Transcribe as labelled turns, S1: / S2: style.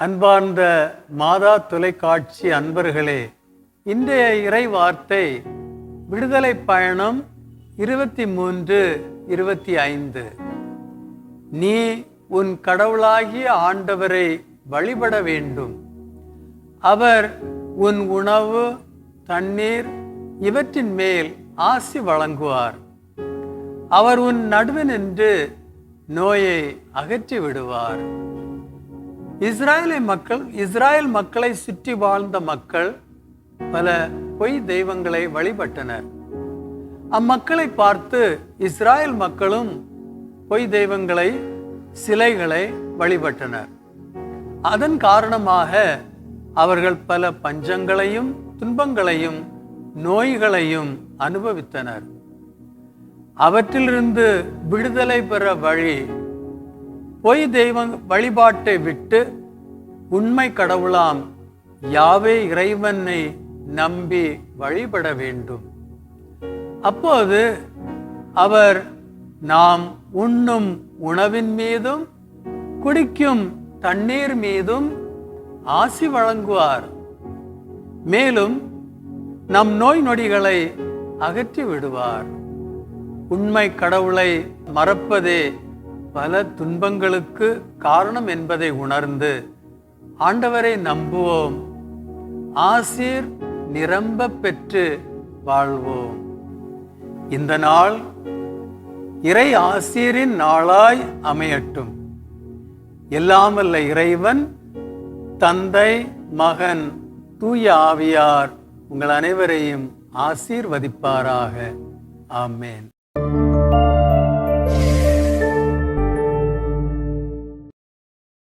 S1: அன்பார்ந்த மாதா தொலைக்காட்சி அன்பர்களே இன்றைய இறை வார்த்தை விடுதலை பயணம் இருபத்தி மூன்று இருபத்தி ஐந்து. நீ உன் கடவுளாகிய ஆண்டவரை வழிபட வேண்டும். அவர் உன் உணவு தண்ணீர் இவற்றின் மேல் ஆசி வழங்குவார். அவர் உன் நடுவு நின்று நோயை அகற்றி விடுவார் இஸ்ராயலை மக்கள் இஸ்ராயல் மக்களை சுற்றி வாழ்ந்த மக்கள் பல பொய் தெய்வங்களை வழிபட்டனர். அம்மக்களை பார்த்து இஸ்ராயல் மக்களும் பொய் தெய்வங்களை சிலைகளை வழிபட்டனர். அதன் காரணமாக அவர்கள் பல பஞ்சங்களையும் துன்பங்களையும் நோய்களையும் அனுபவித்தனர். அவற்றிலிருந்து விடுதலை பெற வழி பொய் தெய்வ வழிபாட்டை விட்டு உண்மை கடவுளாம் யாவே இறைவனை நம்பி வழிபட வேண்டும். அப்போது அவர் நாம் உண்ணும் உணவின் மீதும் குடிக்கும் தண்ணீர் மீதும் ஆசி வழங்குவார். மேலும் நம் நோய் நொடிகளை அகற்றி விடுவார். உண்மை கடவுளை மறப்பதே பல துன்பங்களுக்கு காரணம் என்பதை உணர்ந்து ஆண்டவரை நம்புவோம். ஆசீர் நிரம்ப பெற்று வாழ்வோம். இந்த நாள் இறை ஆசீரின் நாளாய் அமையட்டும். எல்லாமல்ல இறைவன் தந்தை மகன் தூய ஆவியார் உங்கள் அனைவரையும் ஆசீர்வதிப்பாராக. ஆமேன்.